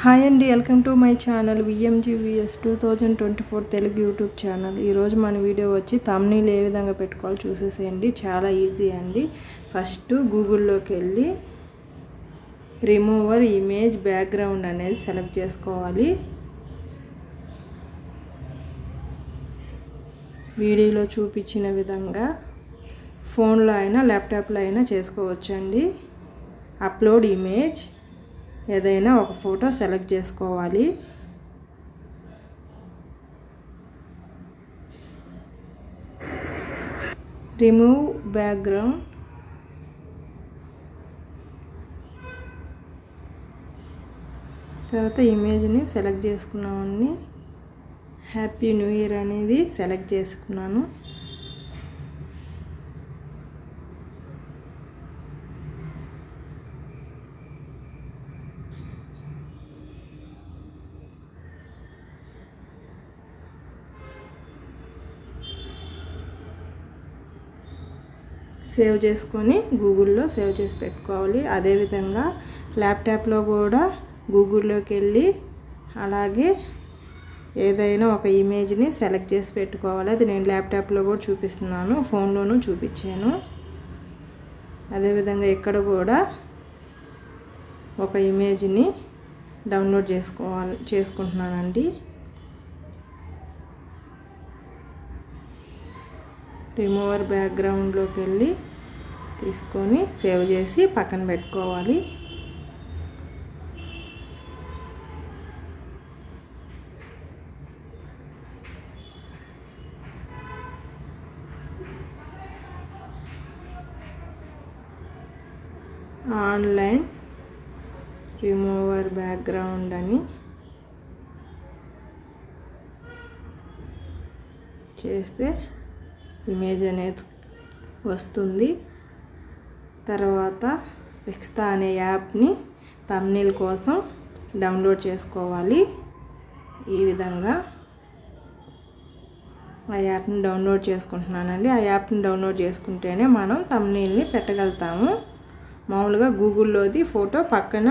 Hi అండి welcome to my channel VMGVS two thousand twenty four Telugu YouTube channel. ఈరోజు మన video వచ్చి తమ్నీళ్ళు ఏ విధంగా పెట్టుకోవాలో చూసేసేయండి. చాలా ఈజీ అండి. ఫస్ట్ గూగుల్లోకి వెళ్ళి రిమూవర్ ఇమేజ్ బ్యాక్గ్రౌండ్ అనేది సెలెక్ట్ చేసుకోవాలి. వీడియోలో చూపించిన విధంగా ఫోన్లో అయినా ల్యాప్టాప్లో అయినా చేసుకోవచ్చండి. Upload image. ఏదైనా ఒక ఫోటో సెలెక్ట్ చేసుకోవాలి. Remove background. తర్వాత ఇమేజ్ని సెలెక్ట్ చేసుకున్నామని. హ్యాపీ న్యూ ఇయర్ అనేది సెలెక్ట్ చేసుకున్నాను. సేవ్ చేసుకొని గూగుల్లో సేవ్ చేసి పెట్టుకోవాలి. అదేవిధంగా ల్యాప్టాప్లో కూడా గూగుల్లోకి వెళ్ళి అలాగే ఏదైనా ఒక ఇమేజ్ని సెలెక్ట్ చేసి పెట్టుకోవాలి. అది నేను ల్యాప్టాప్లో కూడా చూపిస్తున్నాను. ఫోన్లోనూ చూపించాను. అదేవిధంగా ఇక్కడ కూడా ఒక ఇమేజ్ని డౌన్లోడ్ చేసుకోవాలి చేసుకుంటున్నానండి. రిమూవర్ బ్యాక్గ్రౌండ్లోకి వెళ్ళి తీసుకొని సేవ్ చేసి పక్కన పెట్టుకోవాలి. ఆన్లైన్ రిమూవర్ బ్యాక్గ్రౌండ్ అని చేస్తే ఇమేజ్ అనేది వస్తుంది. తర్వాత పిక్స్తా అనే యాప్ని తమ్నీల్ కోసం డౌన్లోడ్ చేసుకోవాలి. ఈ విధంగా ఆ యాప్ని డౌన్లోడ్ చేసుకుంటున్నానండి. ఆ యాప్ని డౌన్లోడ్ చేసుకుంటేనే మనం తమ్నీల్ని పెట్టగలుగుతాము. మామూలుగా గూగుల్లోది ఫోటో పక్కన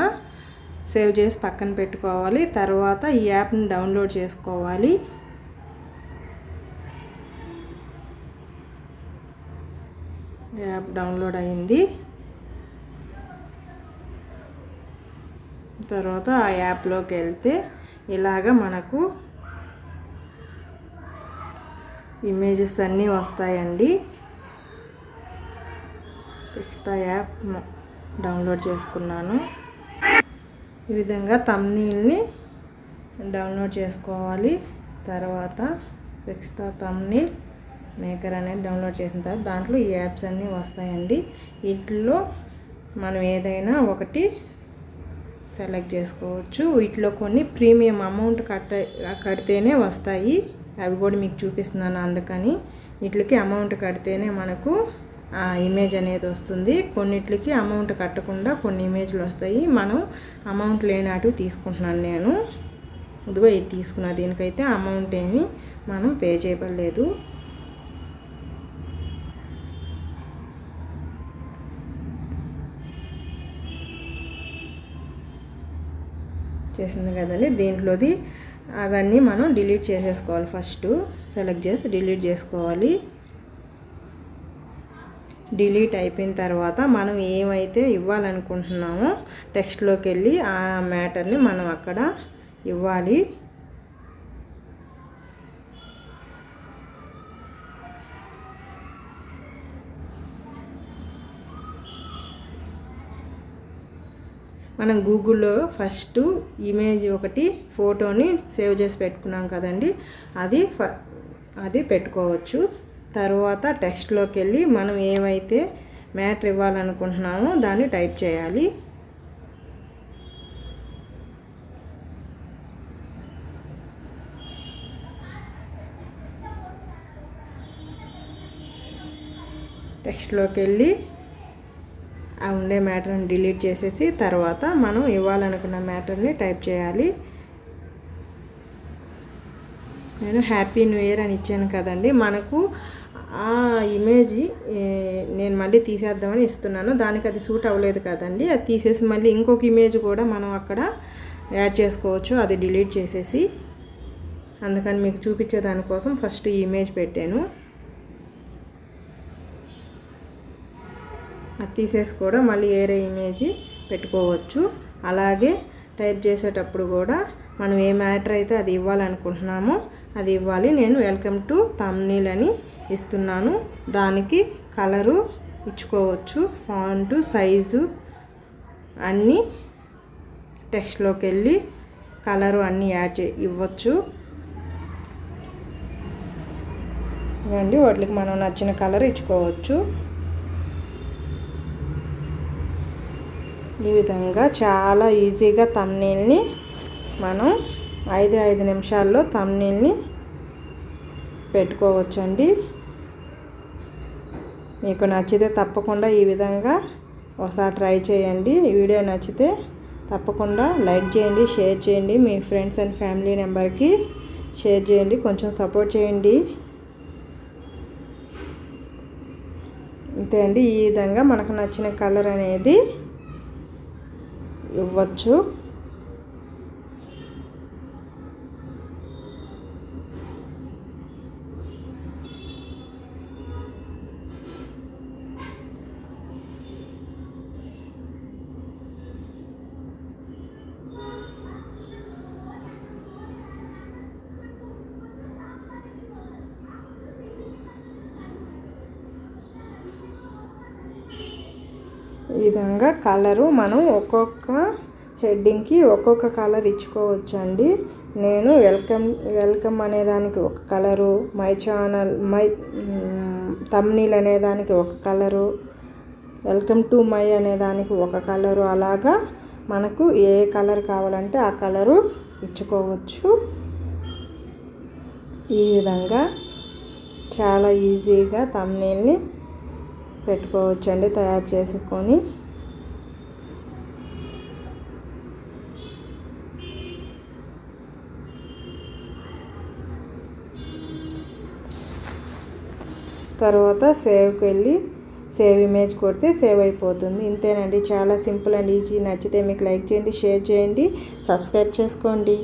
సేవ్ చేసి పక్కన పెట్టుకోవాలి. తర్వాత ఈ యాప్ని డౌన్లోడ్ చేసుకోవాలి. యాప్ డౌన్లోడ్ అయింది. తర్వాత ఆ యాప్లోకి వెళ్తే ఇలాగ మనకు ఇమేజెస్ అన్నీ వస్తాయండి. పిక్స్తా యాప్ డౌన్లోడ్ చేసుకున్నాను. ఈ విధంగా తమ్నీల్ని డౌన్లోడ్ చేసుకోవాలి. తర్వాత పిక్స్తా తమ్నీల్ మేకర్ అనేది డౌన్లోడ్ చేసిన తర్వాత దాంట్లో ఈ యాప్స్ అన్నీ వస్తాయండి. వీటిలో మనం ఏదైనా ఒకటి సెలెక్ట్ చేసుకోవచ్చు. వీటిలో కొన్ని ప్రీమియం అమౌంట్ కట్ట కడితేనే వస్తాయి. అవి కూడా మీకు చూపిస్తున్నాను అందుకని. వీటికి అమౌంట్ కడితేనే మనకు ఆ ఇమేజ్ అనేది వస్తుంది. కొన్నిటికి అమౌంట్ కట్టకుండా కొన్ని ఇమేజ్లు వస్తాయి. మనం అమౌంట్ లేనాటివి తీసుకుంటున్నాను నేను. ఇదిగో ఇది తీసుకున్న. దీనికైతే అమౌంట్ ఏమి మనం పే చేయబడలేదు. చేసింది కదండి. దీంట్లోది అవన్నీ మనం డిలీట్ చేసేసుకోవాలి ఫస్ట్. సెలెక్ట్ చేసి డిలీట్ చేసుకోవాలి. డిలీట్ అయిపోయిన తర్వాత మనం ఏమైతే ఇవ్వాలనుకుంటున్నామో టెక్స్ట్లోకి వెళ్ళి ఆ మ్యాటర్ని మనం అక్కడ ఇవ్వాలి. మనం గూగుల్లో ఫస్ట్ ఇమేజ్ ఒకటి ఫోటోని సేవ్ చేసి పెట్టుకున్నాం కదండి. అది అది పెట్టుకోవచ్చు. తర్వాత టెక్స్ట్లోకి వెళ్ళి మనం ఏమైతే మ్యాటర్ ఇవ్వాలనుకుంటున్నామో దాన్ని టైప్ చేయాలి. టెక్స్ట్లోకి వెళ్ళి ఉండే మ్యాటర్ని డిలీట్ చేసేసి తర్వాత మనం ఇవ్వాలనుకున్న మ్యాటర్ని టైప్ చేయాలి. నేను హ్యాపీ న్యూ ఇయర్ అని ఇచ్చాను కదండి. మనకు ఆ ఇమేజ్ నేను మళ్ళీ తీసేద్దామని ఇస్తున్నాను. దానికి అది సూట్ అవ్వలేదు కదండి. అది తీసేసి మళ్ళీ ఇంకొక ఇమేజ్ కూడా మనం అక్కడ యాడ్ చేసుకోవచ్చు. అది డిలీట్ చేసేసి. అందుకని మీకు చూపించే దానికోసం ఫస్ట్ ఈ ఇమేజ్ పెట్టాను. తీసేసి కూడా మళ్ళీ వేరే ఇమేజ్ పెట్టుకోవచ్చు. అలాగే టైప్ చేసేటప్పుడు కూడా మనం ఏ మ్యాటర్ అయితే అది ఇవ్వాలనుకుంటున్నామో అది ఇవ్వాలి. నేను వెల్కమ్ టు తమ్నీల్ అని ఇస్తున్నాను. దానికి కలరు ఇచ్చుకోవచ్చు. ఫాంటు సైజు అన్నీ టెక్స్ట్లోకి వెళ్ళి కలరు అన్నీ యాడ్ చే ఇవ్వచ్చు. ఇవ్వండి వాటికి మనం నచ్చిన కలర్ ఇచ్చుకోవచ్చు. ఈ విధంగా చాలా ఈజీగా తమ్నీల్ని మనం ఐదు ఐదు నిమిషాల్లో తమ్నీల్ని పెట్టుకోవచ్చండి. మీకు నచ్చితే తప్పకుండా ఈ విధంగా ఒకసారి ట్రై చేయండి. ఈ వీడియో నచ్చితే తప్పకుండా లైక్ చేయండి షేర్ చేయండి. మీ ఫ్రెండ్స్ అండ్ ఫ్యామిలీ నెంబర్కి షేర్ చేయండి. కొంచెం సపోర్ట్ చేయండి. అంతే అండి. ఈ విధంగా మనకు నచ్చిన కలర్ అనేది ఇవ్వచ్చు ఈ విధంగా కలరు మనం ఒక్కొక్క హెడ్డింగ్కి ఒక్కొక్క కలర్ ఇచ్చుకోవచ్చండి. నేను వెల్కమ్ వెల్కమ్ అనేదానికి ఒక colour my channel my thumbnail అనేదానికి ఒక కలరు వెల్కమ్ టు మై అనేదానికి ఒక కలరు. అలాగా మనకు ఏ కలర్ కావాలంటే ఆ కలరు ఇచ్చుకోవచ్చు. ఈ విధంగా చాలా ఈజీగా తమ్నీల్ని పెట్టుకోవచ్చండి తయారు చేసుకొని. తర్వాత సేవ్కి వెళ్ళి సేవ్ ఇమేజ్ కొడితే సేవ్ అయిపోతుంది. ఇంతేనండి. చాలా సింపుల్ అండ్ ఈజీ. నచ్చితే మీకు లైక్ చేయండి షేర్ చేయండి సబ్స్క్రైబ్ చేసుకోండి.